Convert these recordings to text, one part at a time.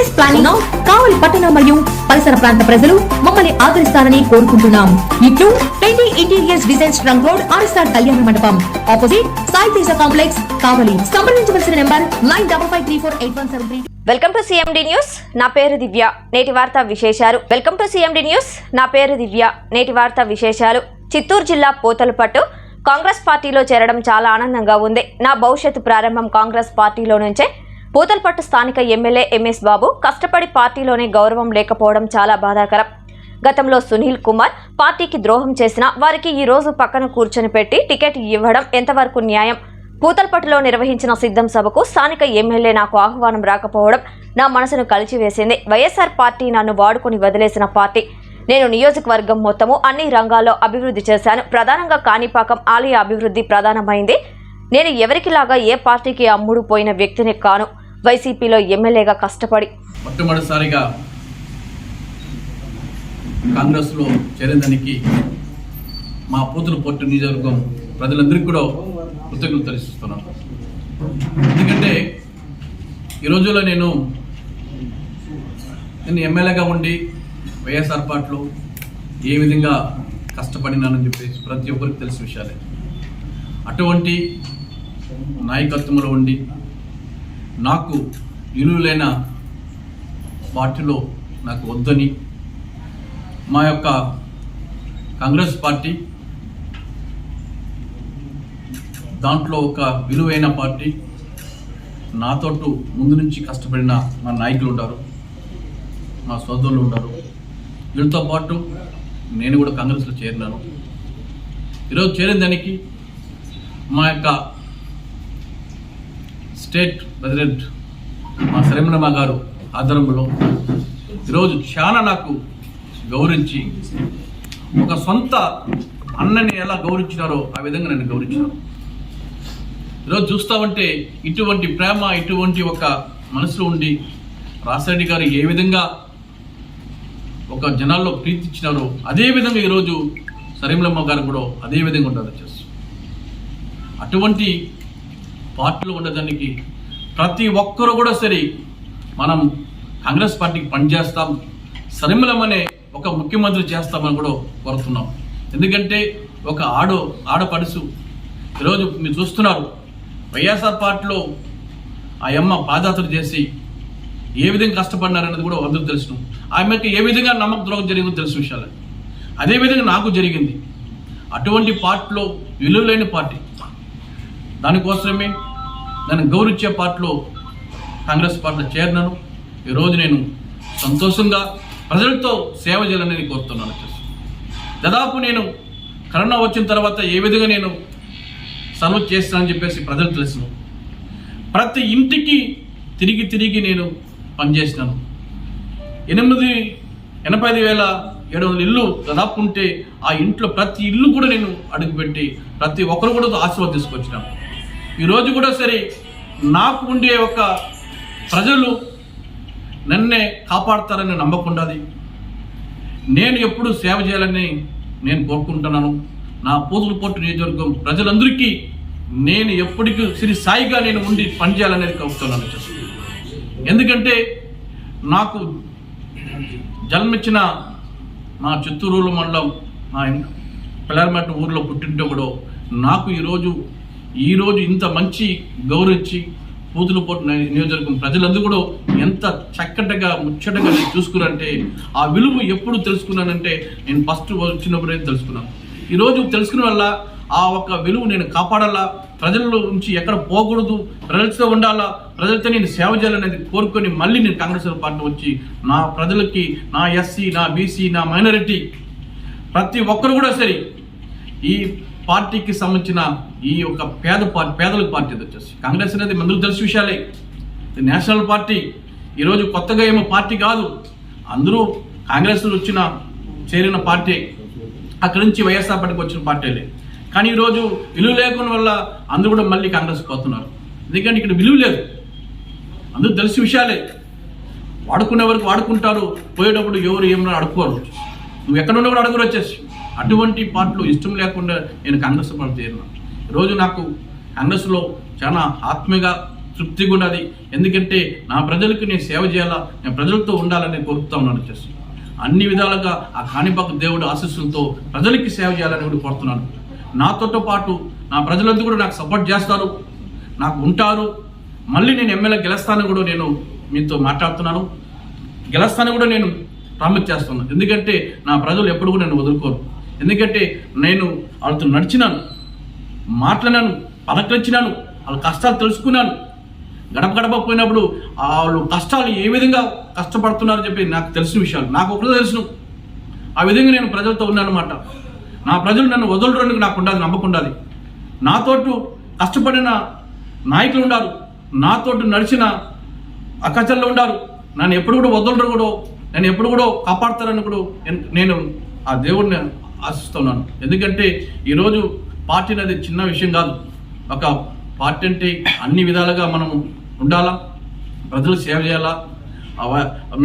space planning Kavali పట్టణ మరియు పరిసర ప్రాంత ప్రజలు మమ్మల్ని ఆదరిస్తారని కోరుకుంటున్నాం. ఇట్లు twenty interiors design స్ట్రంగ్ road RSR Kalyana Mandapam. Opposite Sai Teja complex Kavali. సంప్రదించవలసిన number nine double five three four eight one seven three welcome to CMD news నా పేరు దివ్య. నేటి వార్తా విశేషాలు. వెల్కమ్ టు సిఎండి న్యూస్ నా పేరు దివ్య. నేటి వార్తా విశేషాలు. చిత్తూరు జిల్లా పోతలపట్టు కాంగ్రెస్ పార్టీలో చేరడం చాలా ఆనందంగా ఉంది. నా భవిష్యత్తు ప్రారంభం కాంగ్రెస్ పార్టీలో నుంచే. పూతలపట్టు స్థానిక ఎమ్మెల్యే ఎంఎస్ బాబు కష్టపడి పార్టీలోనే గౌరవం లేకపోవడం చాలా బాధాకరం. గతంలో సునీల్ కుమార్ పార్టీకి ద్రోహం చేసిన వారికి ఈ రోజు పక్కన కూర్చొని పెట్టి టికెట్ ఇవ్వడం ఎంతవరకు న్యాయం? పూతల్పట్టులో నిర్వహించిన సిద్ధం సభకు స్థానిక ఎమ్మెల్యే నాకు ఆహ్వానం రాకపోవడం నా మనసును కలిచివేసింది. వైఎస్ఆర్ పార్టీ నన్ను వాడుకొని వదిలేసిన పార్టీ. నేను నియోజకవర్గం మొత్తము అన్ని రంగాల్లో అభివృద్ధి చేశాను. ప్రధానంగా కాణిపాకం ఆలయ అభివృద్ధి ప్రధానమైంది. నేను ఎవరికిలాగా ఏ పార్టీకి అమ్ముడు పోయిన వ్యక్తిని కాను. వైసీపీలో ఎమ్మెల్యేగా కష్టపడి మొట్టమొదటిసారిగా కాంగ్రెస్లో చేరేదానికి మా పూతుల పొట్టు నియోజకవర్గం ప్రజలందరికీ కూడా కృతజ్ఞతలు తెలుస్తున్నాను. ఎందుకంటే ఈ రోజుల్లో నేను నేను ఎమ్మెల్యేగా ఉండి వైఎస్ఆర్ పార్టీలో ఏ విధంగా కష్టపడినానని చెప్పేసి ప్రతి ఒక్కరికి తెలిసిన విషయాలే. అటువంటి నాయకత్వంలో ఉండి నాకు విలువలైన పార్టీలో నాకు వద్దని మా యొక్క కాంగ్రెస్ పార్టీ దాంట్లో ఒక విలువైన పార్టీ నాతోటు ముందు నుంచి కష్టపడిన మా నాయకులు ఉంటారు మా సోదరులు ఉంటారు. వీళ్ళతో పాటు నేను కూడా కాంగ్రెస్లో చేరినాను. ఈరోజు చేరిన దానికి మా యొక్క స్టేట్ ప్రెసిడెంట్ మా శరమణమ్మ గారు ఆధ్వర్యంలో ఈరోజు చాలా నాకు గౌరవించి ఒక సొంత అన్నని ఎలా గౌరవించినారో ఆ విధంగా నన్ను గౌరవించినారు. ఈరోజు చూస్తామంటే ఇటువంటి ప్రేమ ఇటువంటి ఒక మనసులో ఉండి రాసిరెడ్డి గారు ఏ విధంగా ఒక జనాల్లో ప్రీతి ఇచ్చినారో అదే విధంగా ఈరోజు సరీమలమ్మ గారు కూడా అదే విధంగా ఉంటారు చేస్తూ అటువంటి పార్టీలో ఉండడానికి ప్రతి ఒక్కరు కూడా సరే మనం కాంగ్రెస్ పార్టీకి పనిచేస్తాం సరిమలమనే ఒక ముఖ్యమంత్రి చేస్తామని కూడా కోరుతున్నాం. ఎందుకంటే ఒక ఆడో ఆడపడుసు ఈరోజు మీరు చూస్తున్నారు వైఎస్ఆర్ పార్టీలో ఆ అమ్మ పాదయాత్ర చేసి ఏ విధంగా కష్టపడినారనేది కూడా అందరూ తెలుసు. ఆమెకి ఏ విధంగా నమ్మక ద్రోహం జరిగిందో తెలుసు విషయాలు అదేవిధంగా నాకు జరిగింది. అటువంటి పార్టీలో విలువలేని పార్టీ. దానికోసమే నన్ను గౌరవించే పార్టీలో కాంగ్రెస్ పార్టీలో చేరినాను ఈరోజు నేను సంతోషంగా ప్రజలతో సేవ చేయాలని కోరుతున్నాను. దాదాపు నేను కరోనా వచ్చిన తర్వాత ఏ విధంగా నేను సర్వ్ చేస్తానని చెప్పేసి ప్రజలు తెలుసును ప్రతి ఇంటికి తిరిగి తిరిగి నేను పనిచేసినాను. ఎనిమిది ఎనభై ఐదు వేల ఏడు వందల ఇల్లు దాదాపు ఉంటే ఆ ఇంట్లో ప్రతి ఇల్లు కూడా నేను అడుగుపెట్టి ప్రతి ఒక్కరు కూడా ఆశీర్వాదం తీసుకొచ్చినాను. ఈరోజు కూడా సరే నాకు ఉండే ఒక ప్రజలు నన్నే కాపాడతారని నమ్మకుండాది. నేను ఎప్పుడు సేవ చేయాలని నేను కోరుకుంటున్నాను. నా పోతులపోటు నియోజకవర్గం ప్రజలందరికీ నేను ఎప్పటికీ శ్రీ సాయిగా నేను ఉండి పనిచేయాలనేది కోరుతున్నాను. ఎందుకంటే నాకు జన్మించిన మా చిత్తూరులో మండలం మా పిల్లరమెట్ట ఊర్లో పుట్టింటే కూడా నాకు ఈరోజు ఈరోజు ఇంత మంచి గౌరవించి పూతులపోటు నియోజకవర్గం ప్రజలందరూ కూడా ఎంత చక్కటగా ముచ్చటగా నేను చూసుకున్నానంటే ఆ విలువ ఎప్పుడు తెలుసుకున్నానంటే నేను ఫస్ట్ వచ్చినప్పుడే తెలుసుకున్నాను. ఈరోజు తెలుసుకున్న వల్ల ఆ ఒక విలువ నేను కాపాడాలా? ప్రజల్లో నుంచి ఎక్కడ పోకూడదు? ప్రజలతో ఉండాలా? ప్రజలతో నేను సేవ చేయాలనేది కోరుకొని మళ్ళీ నేను కాంగ్రెస్ పార్టీ వచ్చి నా ప్రజలకి నా ఎస్సీ నా బీసీ నా మైనారిటీ ప్రతి ఒక్కరు కూడా సరే ఈ పార్టీకి సంబంధించిన ఈ యొక్క పేద పార్టీ పేదలకు పార్టీ వచ్చేసి. కాంగ్రెస్ అనేది మందులు తెలిసి విషయాలే. ఇది నేషనల్ పార్టీ. ఈరోజు కొత్తగా ఏమో పార్టీ కాదు. అందరూ కాంగ్రెస్ వచ్చిన చేరిన పార్టీ. అక్కడి నుంచి వైఎస్ఆర్ పార్టీకి వచ్చిన పార్టీలే. కానీ ఈరోజు విలువ లేకుండా వల్ల అందరూ కూడా మళ్ళీ కాంగ్రెస్ పోతున్నారు. ఎందుకంటే ఇక్కడ విలువ లేదు. అందరూ తెలిసి విషయాలే. వాడుకునే వరకు వాడుకుంటారు. పోయేటప్పుడు ఎవరు ఏమన్నా అడుక్కోరు. నువ్వు ఎక్కడ ఉన్నా కూడా అడుగురు వచ్చేసి. అటువంటి పాటలు ఇష్టం లేకుండా నేను కాంగ్రెస్ పార్టీ చేరిన. ఈరోజు నాకు కాంగ్రెస్లో చాలా ఆత్మీయంగా తృప్తిగా ఉన్నది. ఎందుకంటే నా ప్రజలకు నేను సేవ చేయాలా నేను ప్రజలతో ఉండాలని కోరుతా ఉన్నాను వచ్చేసి అన్ని విధాలుగా ఆ కాణిపాక దేవుడు ఆశీస్సులతో ప్రజలకి సేవ చేయాలని కూడా కోరుతున్నాను. నాతో పాటు నా ప్రజలందరూ కూడా నాకు సపోర్ట్ చేస్తారు నాకు ఉంటారు. మళ్ళీ నేను ఎమ్మెల్యే గెలుస్తానని కూడా నేను మీతో మాట్లాడుతున్నాను. గెలుస్తానని కూడా నేను ప్రామిస్ చేస్తున్నాను. ఎందుకంటే నా ప్రజలు ఎప్పుడు కూడా నన్ను వదులుకోరు. ఎందుకంటే నేను వాళ్ళతో నడిచినాను మాట్లాడినాను పలకరించినాను వాళ్ళ కష్టాలు తెలుసుకున్నాను. గడప గడప పోయినప్పుడు వాళ్ళు కష్టాలు ఏ విధంగా కష్టపడుతున్నారో చెప్పి నాకు తెలిసిన విషయాలు నాకు ఒకటే తెలుసును ఆ విధంగా నేను ప్రజలతో ఉన్నానమాట నా ప్రజలు నన్ను వదలడానికి నాకు ఉండాలి నమ్మకుండాలి నాతోటు కష్టపడిన నాయకులు ఉన్నారు నాతోటి నడిచిన అక్కచల్లో ఉండారు. నన్ను ఎప్పుడు కూడా వదలరు కూడా నేను ఎప్పుడు కూడా కాపాడతారని కూడా నేను ఆ దేవుడిని ఆశిస్తున్నాను. ఎందుకంటే ఈరోజు పార్టీ అనేది చిన్న విషయం కాదు. ఒక పార్టీ అంటే అన్ని విధాలుగా మనం ఉండాలా? ప్రజలు సేవ చేయాలా?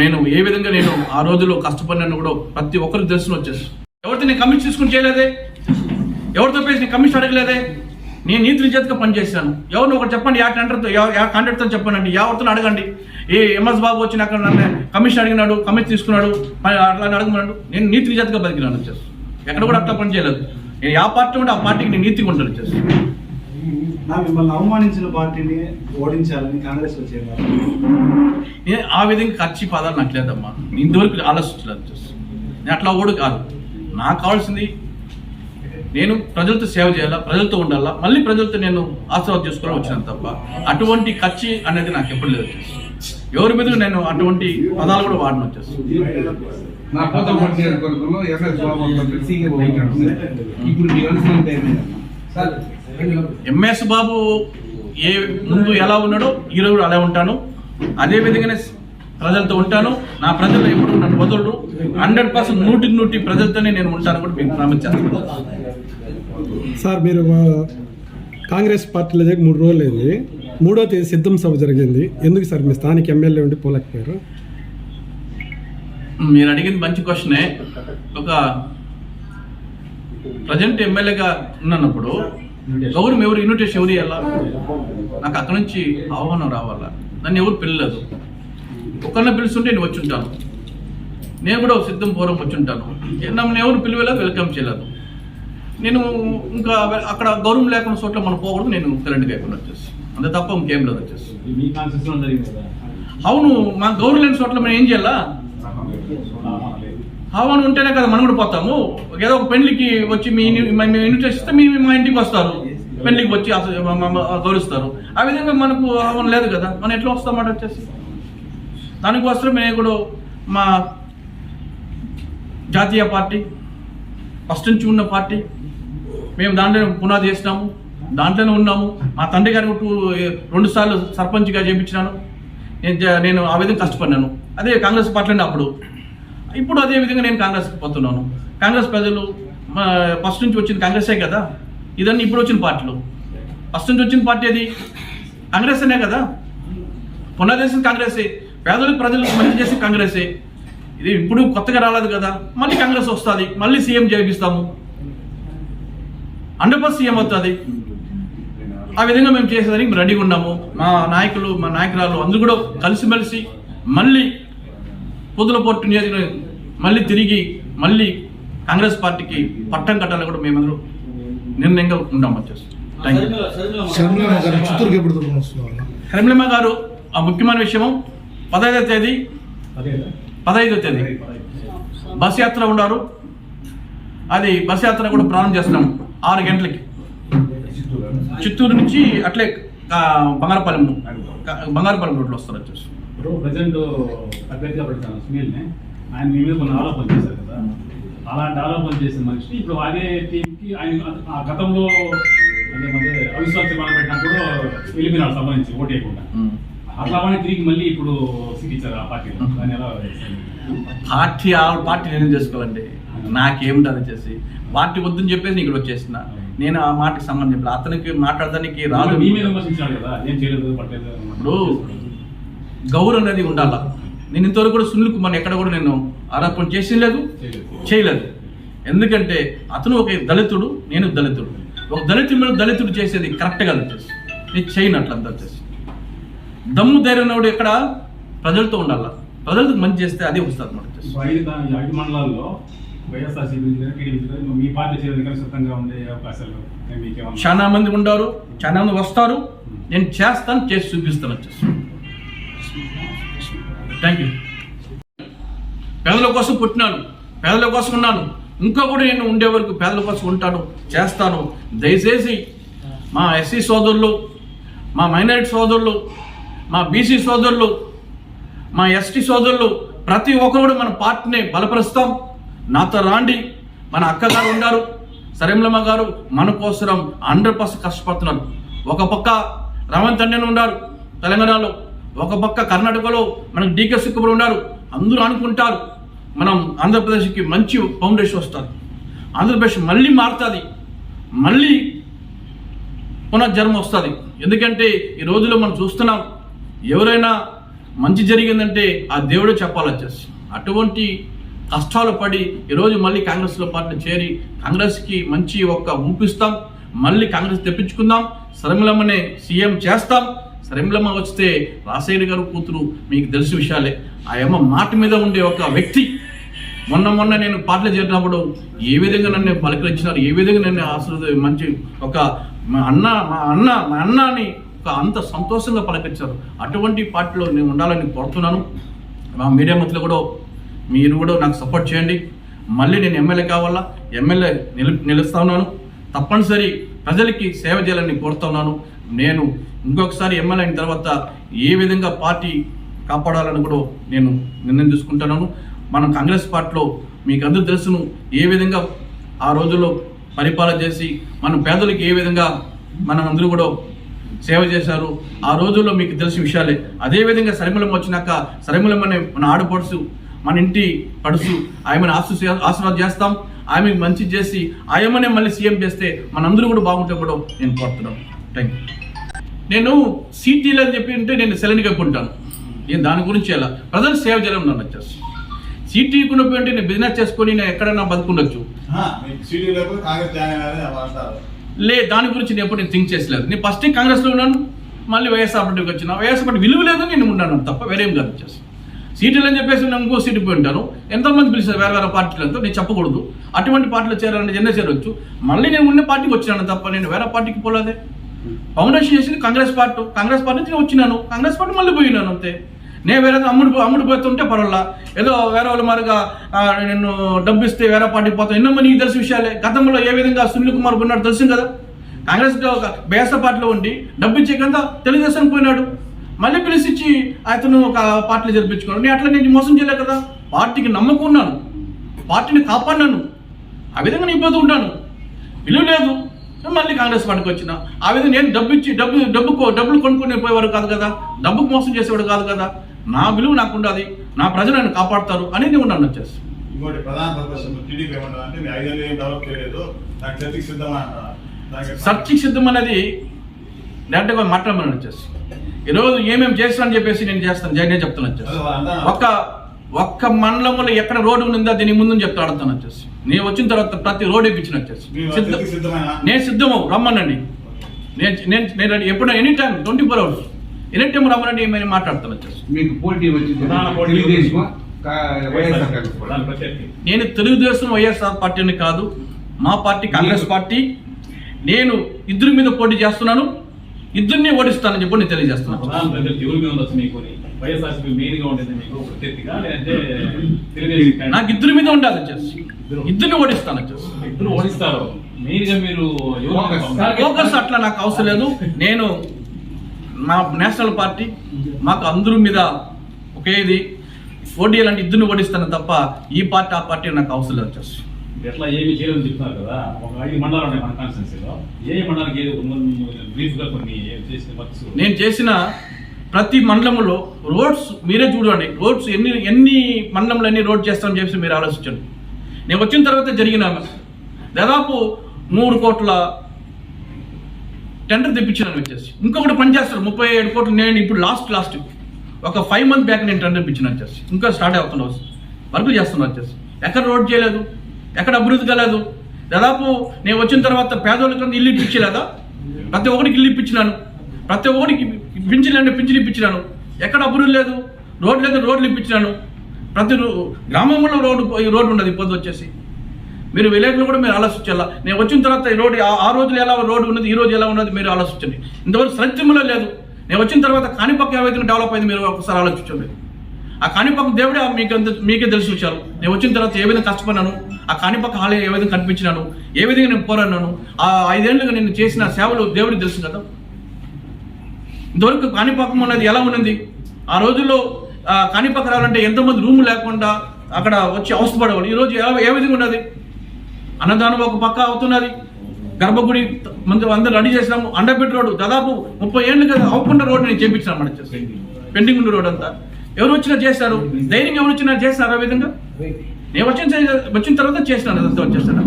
నేను ఏ విధంగా నేను ఆ రోజులో కష్టపడినాను కూడా ప్రతి ఒక్కరికి దర్శనం వచ్చేసి. ఎవరితో నేను కమిషన్ తీసుకుని చేయలేదే? ఎవరితో పేసి నేను కమిషన్ అడగలేదే? నేను నీతి నిజాతిగా పనిచేశాను. ఎవరిని ఒకటి చెప్పండి యా టెండర్తో యా కాంట్రాక్ట్తో చెప్పండి ఎవరితో అడగండి. ఏ ఎంఎస్ బాబు వచ్చిన అక్కడ కమిషన్ అడిగినాడు కమిషన్ తీసుకున్నాడు అట్లా అడగమన్నాడు. నేను నీతి నిజాతిగా బతికినాను వచ్చేసి. ఎక్కడ కూడా అట్లా పని చేయలేదు. నేను ఆ పార్టీ ఉంటే ఆ పార్టీకి నేను నీతిగా ఉంటాను వచ్చేసి నా మిమ్మల్ని అవమానించిన పార్టీని ఓడించాలని కాంగ్రెస్ వచ్చేవారు నేను ఆ విధంగా ఖర్చు పదాలు నాకు లేదమ్మా. ఇంతవరకు ఆలోచించలేదు వచ్చేసి నేను అట్లా ఓడు కాదు. నాకు కావాల్సింది నేను ప్రజలతో సేవ చేయాలా ప్రజలతో ఉండాలా మళ్ళీ ప్రజలతో నేను ఆశీర్వాదం చేసుకోవాలని వచ్చినాను తప్ప అటువంటి ఖర్చు అనేది నాకు ఎప్పుడు లేదు ఎవరి మీద నేను అటువంటి పదాలు కూడా వాడిన వచ్చేసి నా పోత పట్టి నియోజకవర్గంలో ఎంఎస్ బాబు ఉంది. ఇప్పుడు? సార్ ఎంఎస్ బాబు ఏ ముందు ఎలా ఉన్నాడో ఈ రోజు కూడా అలా ఉంటాను. అదే విధంగానే ప్రజలతో ఉంటాను. నా ప్రజలు ఎప్పుడు నన్ను వదలడు హండ్రెడ్ పర్సెంట్ నూటికి నూటి ప్రజలతోనే నేను ఉంటాను కూడా మీకు ప్రామిస్ చేస్తాను సార్ మీరు కాంగ్రెస్ పార్టీలో దగ్గర మూడు రోజులు అయింది మూడో తేదీ సిద్ధం సభ జరిగింది. ఎందుకు సార్ మీ స్థానిక ఎమ్మెల్యే ఉండి పోలేకపోయారు? మీరు అడిగింది మంచి క్వశ్చనే ఒక ప్రజెంట్ ఎమ్మెల్యేగా ఉన్నప్పుడు ఎవరు ఎవరు ఇన్విటేషన్ ఎవరు ఇవ్వాలా నాకు అక్కడ నుంచి ఆహ్వానం రావాలా? నన్ను ఎవరు పిల్లలేదు ఒకరిని పిలుస్తుంటే నేను వచ్చి ఉంటాను నేను కూడా ఒక సిద్ధం పూర్వం వచ్చి ఉంటాను నన్ను ఎవరు పిలువలేదు వెల్కమ్ చేయలేదు. నేను ఇంకా అక్కడ గౌరవం లేకుండా చోట్ల మనం పోకూడదు నేను కరెంట్గా అయిపోయిన వచ్చేసి అంతే తప్ప ఇంకేం లేదు వచ్చేసి అవును మా గౌరవం లేని చోట్ల మనం ఏం చేయాలా? హవన్ ఉంటేనే కదా మనం కూడా పోతాము. ఏదో ఒక పెళ్ళికి వచ్చి మీ ఇని- మీ- మీ ఇన్విటేషన్ ఇస్తే మీ మా ఇంటికి వస్తారు. పెళ్ళికి వచ్చి గౌరవిస్తారు ఆ విధంగా మనకు హవన్ లేదు కదా. మనం ఎట్లా వస్తామాట వచ్చేసి? దానికోసం మేము కూడా మా జాతీయ పార్టీ ఫస్ట్ నుంచి ఉన్న పార్టీ మేము దాంట్లో పునాది చేసినాము దాంట్లోనే ఉన్నాము. మా తండ్రి గారి టూ రెండు సార్లు సర్పంచ్గా చేయించినాను నేను జ- నేను ఆ విధంగా కష్టపడినాను. అదే కాంగ్రెస్ పార్టీ అప్పుడు. ఇప్పుడు అదే విధంగా నేను కాంగ్రెస్కి పోతున్నాను. కాంగ్రెస్ ప్రజలు మా ఫస్ట్ నుంచి వచ్చింది కాంగ్రెసే కదా? ఇదన్నీ ఇప్పుడు వచ్చిన పార్టీలు. ఫస్ట్ నుంచి వచ్చిన పార్టీ అది కాంగ్రెస్నే కదా? పునాది కాంగ్రెసే. పేదలకు ప్రజలకు మంచి చేసిన కాంగ్రెసే. ఇది ఇప్పుడు కొత్తగా రాలేదు కదా? మళ్ళీ కాంగ్రెస్ వస్తుంది. మళ్ళీ సీఎం చేపిస్తాము. హండ్రెడ్ పర్సెంట్ సీఎం అవుతుంది ఆ విధంగా మేము చేసేదానికి రెడీగా ఉన్నాము. మా నాయకులు మా నాయకురాలు అందరూ కూడా కలిసిమెలిసి మళ్ళీ పొద్దులపోర్టు నియోజకవర్గం మళ్ళీ తిరిగి మళ్ళీ కాంగ్రెస్ పార్టీకి పట్టం కట్టాలని కూడా మేమందరూ నిర్ణయంగా ఉన్నాం వచ్చేసి థ్యాంక్ యూ షర్మిల గారు ఆ ముఖ్యమైన విషయం పదహైదో తేదీ పదహైదో తేదీ. బస్ యాత్ర ఉన్నారు అది బస్ యాత్ర కూడా ప్రారంభం చేస్తున్నాం ఆరు గంటలకి. చిత్తూరు? నుంచి అట్లే బంగారపాలెం బంగారపాలెం రోడ్లో వస్తారు వచ్చేసి. ఇప్పుడు ప్రజెంట్ అభ్యర్థిగా పెడతాను సునీల్ని ఆయన మీ మీద కొన్ని ఆరోపణలు చేశారు కదా. అలాంటి ఆరోపణలు చేసిన మనిషి ఇప్పుడు అదే టీంకి ఆయన ఆ గతంలో అదే మరి అవిశ్వాస తీర్మానం పెట్టినప్పుడు వెళ్ళిపోయినాడు సభ నుంచి ఓటు వేయకుండా. అట్లా తిరిగి మళ్ళీ ఇప్పుడు సీట్ ఇచ్చారు ఆ పార్టీలో. దాన్ని ఎలా? పార్టీ ఆ పార్టీ నిర్ణయం చేసుకోవాలండి. నాకేమిటది వచ్చేసి పార్టీ వద్దని చెప్పేసి నేను ఇక్కడ వచ్చేసిన నేను ఆ మాటకి సంబంధం చెప్పలేదు అతనికి మాట్లాడడానికి రాదు. మీ మీద విమర్శించినాడు కదా. ఏం చేయలేదు పట్టలేదు ఇప్పుడు గౌరవం అనేది ఉండాల? నేను ఇంతవరకు కూడా సునీల్ కుమార్ ఎక్కడ కూడా నేను ఆరోపణ చేసి లేదు చేయలేదు. ఎందుకంటే అతను ఒక దళితుడు నేను దళితుడు. ఒక దళితుడు మీద దళితుడు చేసేది కరెక్ట్గా వచ్చేసి నేను చేయనట్లు అంతా వచ్చేసి దమ్ము ధైర్యం ఉన్నవాడు ఎక్కడ? ప్రజలతో ఉండాల? ప్రజలకు మంచి చేస్తే అదే వస్తుంది ఐదు మండలాల్లో మీకేమన్నా చాలా మంది ఉండారు చాలా మంది వస్తారు. నేను చేస్తాను చేసి చూపిస్తాను వచ్చేసి. థ్యాంక్ యూ పేదల కోసం పుట్టినాను పేదల కోసం ఉన్నాను. ఇంకా కూడా నేను ఉండే వరకు పేదల కోసం ఉంటాను చేస్తాను. దయచేసి మా ఎస్సీ సోదరులు మా మైనారిటీ సోదరులు మా బీసీ సోదరులు మా ఎస్టీ సోదరులు ప్రతి ఒక్కరు కూడా మన పార్టీని బలపరుస్తాం. నాతో రాండి. మన అక్కగారు ఉన్నారు. సరేమ్లమ్మ గారు మన కోసం హండ్రెడ్ పర్సెంట్ కష్టపడుతున్నారు. ఒక పక్క రవంత్ అన్నని ఉన్నారు తెలంగాణలో. ఒక పక్క కర్ణాటకలో మనకు డీకే సుక్కుబడి ఉన్నారు అందరూ అనుకుంటారు మనం ఆంధ్రప్రదేశ్కి మంచి ఫౌండేషన్ వస్తుంది. ఆంధ్రప్రదేశ్ మళ్ళీ మారుతుంది. మళ్ళీ పునర్జన్మ వస్తుంది. ఎందుకంటే ఈ రోజులో మనం చూస్తున్నాం ఎవరైనా మంచి జరిగిందంటే ఆ దేవుడే చెప్పాలొచ్చేసి అటువంటి కష్టాలు పడి ఈరోజు మళ్ళీ కాంగ్రెస్లో పార్టీ చేరి కాంగ్రెస్కి మంచి ఒక్క ఉంపిస్తాం మళ్ళీ కాంగ్రెస్ తెప్పించుకుందాం శ్రమలమనే సీఎం చేస్తాం. శర్మిలమ్మ వస్తే రాజశేఖర్ గారు కూతురు మీకు తెలిసిన విషయాలే. ఆ అమ్మ మాట మీద ఉండే ఒక వ్యక్తి. మొన్న మొన్న నేను పాటలు చేరినప్పుడు ఏ విధంగా నన్ను పలకరించినారు ఏ విధంగా నన్ను ఆశీర్వద మంచి ఒక మా అన్న మా అన్న మా అన్న అని ఒక అంత సంతోషంగా పలకరించారు. అటువంటి పార్టీలో నేను ఉండాలని కోరుతున్నాను. మా మీడియా మిత్రులు కూడా మీరు కూడా నాకు సపోర్ట్ చేయండి. మళ్ళీ నేను ఎమ్మెల్యే కావాలా? ఎమ్మెల్యే నిలు నిలుస్తా ఉన్నాను. తప్పనిసరి ప్రజలకి సేవ చేయాలని కోరుతున్నాను నేను ఇంకొకసారి ఎమ్మెల్యే అయిన తర్వాత ఏ విధంగా పార్టీ కాపాడాలని కూడా నేను నిర్ణయం తీసుకుంటున్నాను. మనం కాంగ్రెస్ పార్టీలో మీకు అందరూ తెలుసును ఏ విధంగా ఆ రోజుల్లో పరిపాలన చేసి మన పేదలకు ఏ విధంగా మనం అందరూ కూడా సేవ చేశారు ఆ రోజుల్లో మీకు తెలిసిన విషయాలే. అదే విధంగా సరిమలం వచ్చినాక సరిమలం అనే మన ఆడపడుసు మన ఇంటి పడుసు ఆమెను ఆశీస్ ఆశీర్వాదం చేస్తాం ఆమెకు మంచి చేసి ఆయమనే మళ్ళీ సీఎం చేస్తే మనందరూ కూడా బాగుంటే కూడా నేను కోరుతున్నాను. థ్యాంక్ యూ నేను సీటీలు అని చెప్పి ఉంటే నేను సెలెన్ కప్పుంటాను నేను దాని గురించి ఎలా? ప్రజలు సేవ చేయడం నన్ను వచ్చేసి సీటీ కొనుక్కుంటే నేను బిజినెస్ చేసుకొని నేను ఎక్కడైనా బతుకుండొచ్చు. లే దాని గురించి నేను ఎప్పుడు నేను థింక్ చేసలేదు. నేను ఫస్ట్ కాంగ్రెస్లో ఉన్నాను మళ్ళీ వైఎస్ఆర్ పార్టీకి వచ్చిన. వైఎస్ఆర్ పార్టీ విలువ లేదు నేను ఉన్నాను తప్ప వేరేం కాదు వచ్చేసి. సీట్లు అని చెప్పేసి నేను ఇంకో సీటు పోయి ఉంటాను ఎంతోమంది పిలిచారు? వేరే వేరే పార్టీలతో. నేను చెప్పకూడదు. అటువంటి పార్టీలో చేరాలని ఎన్నో చేరవచ్చు మళ్ళీ నేను ఉన్న పార్టీకి వచ్చినాను తప్ప నేను వేరే పార్టీకి పోలేదే. ఫౌండేషన్ చేసింది కాంగ్రెస్ పార్టీ. కాంగ్రెస్ పార్టీ నుంచి వచ్చినాను. కాంగ్రెస్ పార్టీ మళ్ళీ పోయినాను అంతే. నేను వేరే అమ్ముడు అమ్ముడు పోతుంటే పర్వాలా. ఏదో వేరే వాళ్ళ మరిగా నేను డబ్బు ఇస్తే వేరే పార్టీకి పోతాను ఎన్నో నీకు తెలిసిన విషయాలే. గతంలో ఏ విధంగా సునీల్ కుమార్ ఉన్నాడు తెలుసు కదా? కాంగ్రెస్ ఒక బేస పార్టీలో ఉండి డబ్బు ఇచ్చే కింద తెలుగుదేశం పోయినాడు. మళ్ళీ పిలిచిచ్చి అతను ఒక పార్టీలో జరిపించుకున్నాడు నేను అట్లా నేను మోసం చేయలే కదా. పార్టీకి నమ్మకం ఉన్నాను. పార్టీని కాపాడినాను. ఆ విధంగా నేను పోతూ ఉంటాను విలువ లేదు. మళ్ళీ కాంగ్రెస్ పార్టీకి వచ్చిన. ఆ విధంగా నేను డబ్బు ఇచ్చి డబ్బు డబ్బు డబ్బులు కొనుక్కునే పోయేవారు కాదు కదా. డబ్బుకు మోసం చేసేవాడు కాదు కదా. నా విలువ నాకు ఉండాలి నా ప్రజలు నన్ను కాపాడతారు అనేది ఉన్నాను వచ్చేసి ఇంకోటి ప్రధాన పర్పస్ టీడీపీ ఏమంటారు అంటే మీ ఐదేళ్ళు ఏం డెవలప్ చేయలేదు. దానికి చర్చకి సిద్ధమా అంటారు దానికి సర్చికి సిద్ధం అనేది డైరెక్ట్గా మాట్లాడమని వచ్చేసి ఈరోజు ఏమేమి చేస్తానని చెప్పేసి నేను చేస్తాను. నేను చెప్తాను వచ్చేసి ఒక్క ఒక్క మండలంలో ఎక్కడ రోడ్డు ఉందా దీని ముందు చెప్తా అడుగుతాను వచ్చేసి నేను వచ్చిన తర్వాత ప్రతి రోడ్ ఇప్పించిన నేను సిద్ధము రమ్మనండి. నేను నేను నేను రెడీ ఎప్పుడైనా any time twenty four hours. Any time రమ్మనండి ఏమైనా మాట్లాడతాను వచ్చేసి మీకు పోటీ నేను తెలుగుదేశం వైఎస్ఆర్ పార్టీని కాదు. మా పార్టీ కాంగ్రెస్ పార్టీ. నేను ఇద్దరి మీద పోటీ చేస్తున్నాను. ఇద్దరిని ఓడిస్తానని చెప్పి నేను తెలియజేస్తున్నాను. నాకు ఇద్దరి మీద ఉండాలి వచ్చేసి ఇద్దరిని ఓడిస్తాను ఇద్దరు ఓడిస్తారు. మెయిన్గా మీరు. ఫోకస్ అట్లా నాకు అవసరం లేదు. నేను మా నేషనల్ పార్టీ మాకు అందరి మీద ఒకే ఇది పోటీ అలాంటి ఇద్దరిని ఓడిస్తాను తప్ప ఈ పార్టీ ఆ పార్టీ నాకు అవసరం లేదు వచ్చేసి ఎట్లా ఏమి చేయాలని చెప్తున్నారు కదా? ఒక ఐదు మండలాలు ఉన్నాయి మన కాన్స్టిట్యున్సీలో. ఏ మండలానికి ఏదో బ్రీఫ్గా కొన్ని చేసిన వర్క్స్? నేను చేసిన ప్రతి మండలంలో రోడ్స్ మీరే చూడండి. రోడ్స్ ఎన్ని ఎన్ని మండలంలో ఎన్ని రోడ్ చేస్తామని చెప్పి మీరు ఆలోచించండి. నేను వచ్చిన తర్వాత జరిగిన దాదాపు మూడు కోట్ల టెండర్ తెప్పించాను వచ్చేసి. ఇంకొకటి పని చేస్తారు ముప్పై ఏడు కోట్లు నేను ఇప్పుడు లాస్ట్ లాస్ట్ ఒక ఫైవ్ మంత్ బ్యాక్ నేను టెండర్ ఇప్పించిన వచ్చేసి. ఇంకా స్టార్ట్ అవుతున్నా వర్కులు చేస్తున్నా వచ్చేసి. ఎక్కడ రోడ్ చేయలేదు ఎక్కడ అభివృద్ధి కాలేదు. దాదాపు నేను వచ్చిన తర్వాత పేదోళ్ళకి ఇల్లు ఇప్పించలేదా? ప్రతి ఒక్కడికి ఇల్లు ఇప్పించినాను. ప్రతి ఒక్కడికి పింఛన్లు అంటే పింఛన్ ఇప్పించినాను. ఎక్కడ అభివృద్ధి లేదు రోడ్లు లేదు రోడ్లు ఇప్పించినాను. ప్రతి గ్రామంలో రోడ్డు ఈ రోడ్డు ఉండదు ఇబ్బంది వచ్చేసి. మీరు విలేకరులు కూడా మీరు ఆలోచించాలా? నేను వచ్చిన తర్వాత ఈ రోడ్డు ఆ- రోజులు ఎలా రోడ్డు ఉన్నది ఈ రోజు ఎలా ఉన్నది మీరు ఆలోచించండి. ఇంతవరకు సత్యంలో లేదు. నేను వచ్చిన తర్వాత కాణిపక్క ఏవైతే డెవలప్ అయింది మీరు ఒకసారి ఆలోచించండి. ఆ కాణిపక్క దేవుడే మీకు మీకే తెలిసి వచ్చారు. నేను వచ్చిన తర్వాత ఏ విధంగా కష్టపడినాను ఆ కాణిపక్క హాలే ఏ విధంగా కనిపించినాను ఏ విధంగా నేను పోరాడినాను ఆ ఐదేళ్ళుగా నేను చేసిన సేవలు దేవుడికి తెలుసు కదా. ఇంతవరకు కాణిపాకం అనేది ఎలా ఉన్నది? ఆ రోజుల్లో కాణిపాక రావాలంటే ఎంతమంది రూమ్ లేకుండా అక్కడ వచ్చి అవసరపడేవాళ్ళు ఈరోజు ఏ విధంగా ఉన్నది? అన్నదానం ఒక పక్క అవుతున్నది. గర్భగుడి మంత్రి అందరూ రెడీ చేసినాము. అండర్బెడ్ రోడ్డు దాదాపు ముప్పై ఏళ్ళు కదా అవ్వకుండా రోడ్డు నేను చేపించినాను మన పెండింగ్ ఉన్న రోడ్ అంతా ఎవరు వచ్చినా చేస్తారు. ధైర్యం ఎవరు వచ్చినా చేస్తారు ఆ విధంగా? నేను వచ్చిన వచ్చిన తర్వాత చేసినాను అదంతా వచ్చేస్తాను.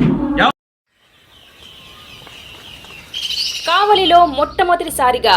కావలిలో మొట్టమొదటిసారిగా